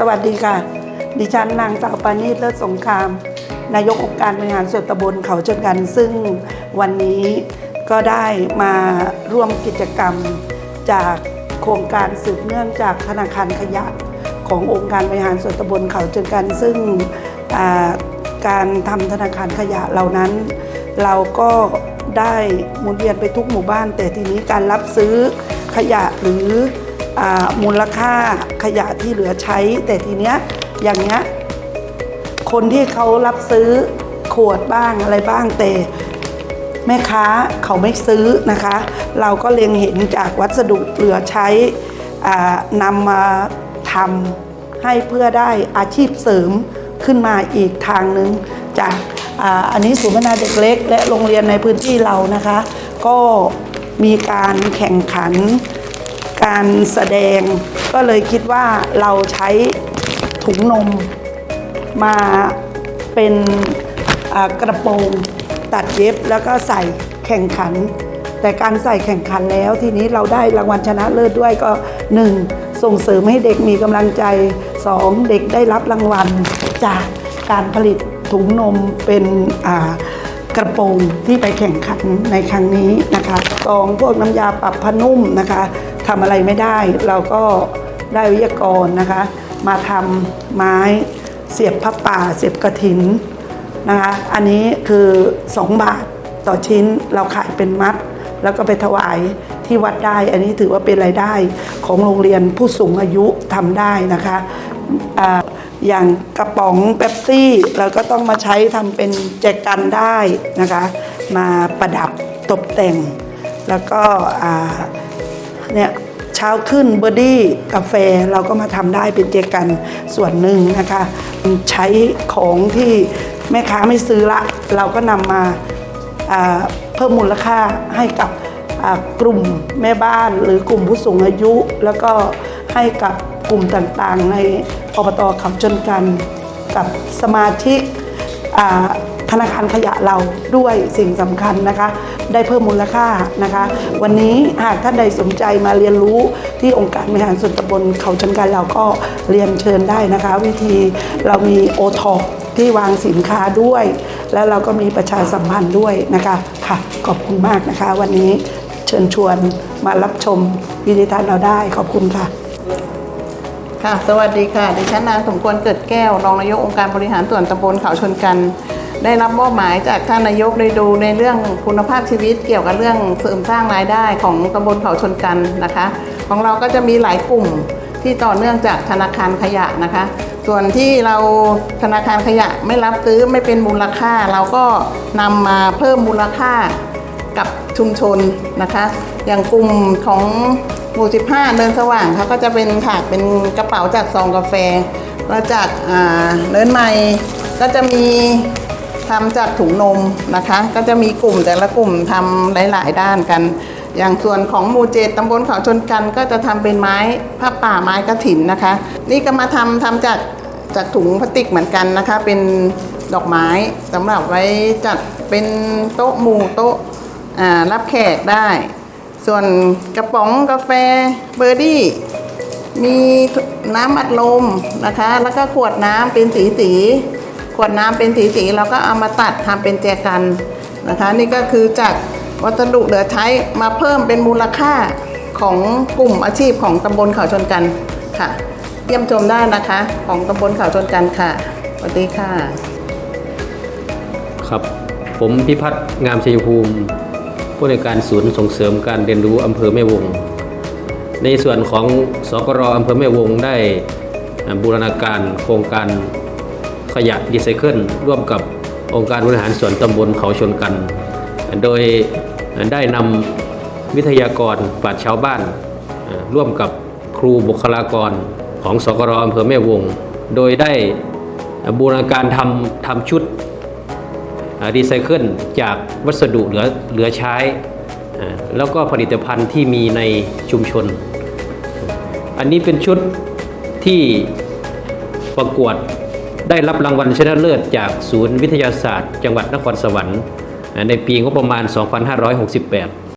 สวัสดีค่ะ ดิฉันนางสาวปานีเลิศสงคราม นายกองค์การบริหารส่วนตำบลเขาชนกัน ซึ่งวันนี้ก็ได้มาร่วมกิจกรรมจากโครงการสืบเนื่องจากธนาคารขยะขององค์การบริหารส่วนตำบลเขาชนกัน ซึ่งการทำธนาคารขยะเหล่านั้น เราก็ได้หมุนเวียนไปทุกหมู่บ้าน แต่ทีนี้การรับซื้อขยะหรือ มูลค่าขยะที่เหลือใช้ แต่ทีเนี้ยอย่างเนี้ยคนที่เขารับซื้อขวดบ้างอะไรบ้างแต่แม่ค้าเขาไม่ซื้อนะคะ เราก็เล็งเห็นจากวัสดุเหลือใช้นำมาทำให้เพื่อได้อาชีพเสริมขึ้นมาอีกทางหนึ่งจากอาอันนี้ศูนย์พัฒนาเด็กเล็ก และโรงเรียนในพื้นที่เรานะคะ ก็มีการแข่งขัน การแสดง ก็เลยคิดว่าเราใช้ถุงนมมาเป็นกระโปรงตัดเย็บแล้วก็ใส่แข่งขัน แต่การใส่แข่งขันแล้วทีนี้เราได้รางวัลชนะเลิศด้วยก็ 1. ส่งเสริมให้เด็กมีกำลังใจ 2. เด็กได้รับรางวัลจากการผลิตถุงนมเป็นกระโปรงที่ไปแข่งขันในครั้งนี้นะคะกองพวกน้ำยาปรับผ้านุ่มนะคะ ทำอะไรไม่ได้ เราก็ได้วิทยากรนะคะ มาทำไม้เสียบผ้าป่า เสียบกระถินนะคะ อันนี้คือ 2 บาทต่อชิ้นเราขายเป็นมัด แล้วก็ไปถวายที่วัดได้ อันนี้ถือว่าเป็นรายได้ของโรงเรียนผู้สูงอายุทำได้นะคะอ่าอย่างกระป๋องเป๊ปซี่เราก็ต้องมาใช้ทำเป็นแจกันได้นะคะ มาประดับตกแต่ง แล้วก็ เนี่ยเช้าขึ้นเบอร์ดี้กาแฟเราก็มาทำได้เป็นเจกันส่วนหนึ่งนะคะ ใช้ของที่แม่ค้าไม่ซื้อละ เราก็นำมาาเพิ่มมูลค่าให้กับกลุ่มแม่บ้านหรือกลุ่มผู้สูงอายุ แล้วก็ให้กับกลุ่มต่างๆ ในอบตเขาจนกันกับสมาชิก นาคารขยะเราด้วยสิ่งสำคัญนะคะ ได้เพิ่มมูลค่านะคะ วันนี้หากท่านใดสนใจมาเรียนรู้ที่องค์การบริหารส่วนตำบลเขาชนกันเราก็เรียนเชิญได้นะคะ วิธีเรามีโอทอที่วางสินค้าด้วย แล้วเราก็มีประชาสัมพันธ์ด้วยนะคะค่ะขอบคุณมากนะคะ วันนี้เชิญชวนมารับชมวิดีทัศน์เราได้ขอบคุณค่ะค่ะ สวัสดีค่ะ ดิฉันนางสมควรเกิดแก้ว รองนายกองค์การบริหารส่วนตำบลเขาชนกัน ได้รับมอบหมายจากท่านนายกได้ดูในเรื่องคุณภาพชีวิตเกี่ยวกับเรื่องเสริมสร้างรายได้ของตำบลเขาชนกันนะคะ ของเราก็จะมีหลายกลุ่มที่ต่อเนื่องจากธนาคารขยะนะคะ ส่วนที่เราธนาคารขยะไม่รับซื้อไม่เป็นมูลค่า เราก็นำมาเพิ่มมูลค่ากับชุมชนนะคะ อย่างกลุ่มของหมู่15เนินสว่างเขาก็จะเป็นถาดเป็นกระเป๋าจากซองกาแฟแล้วจากอ่าเนินใหม่ก็จะมี ทำจากถุงนมนะคะ ก็จะมีกลุ่มแต่ละกลุ่มทำหลาย ๆ ด้านกัน อย่างส่วนของหมู่เจดตำบลเขาชนกัน ก็จะทำเป็นไม้ผ้าป่าไม้กระถินนะคะ นี่ก็มาทำทำจากจากถุงพลาสติกเหมือนกันนะคะ เป็นดอกไม้สำหรับไว้จัดเป็นโต๊ะหมู่โต๊ะรับแขกได้ ส่วนกระป๋องกาแฟเบอร์ดี้มีน้ำอัดลมนะคะ แล้วก็ขวดน้ำเป็นสีสี ขวดน้ำเป็นสีสีๆเราก็เอามาตัดทำเป็นแจกันนะคะ นี่ก็คือจากวัสดุเหลือใช้มาเพิ่มเป็นมูลค่าของกลุ่มอาชีพของตำบลเขาชนกันค่ะ เยี่ยมชมได้นะคะของตำบลเขาชนกันค่ะสวัสดีค่ะ ครับ ผมพิพัฒน์งามชัยภูมิผู้ในการศูนย์ส่งเสริมการเรียนรู้อำเภอแม่วง ในส่วนของสกรออำเภอแม่วงได้บูรณาการโครงการ ขยะดีไซเคิลร่วมกับองค์การบริหารส่วนตำบลเขาชนกัน โดยได้นำวิทยากรปราชชาวบ้าน ร่วมกับครูบุคลากรของสกรอำเภอแม่วง โดยได้บูรณาการทำทำชุดรีไซเคิลจากวัสดุเหลือเหลือใช้ แล้วก็ผลิตภัณฑ์ที่มีในชุมชน อันนี้เป็นชุดที่ประกวด ได้รับรางวัลชนะเลิศจากศูนย์วิทยาศาสตร์ จังหวัดนครสวรรค์ในปีงบประมาณ 2568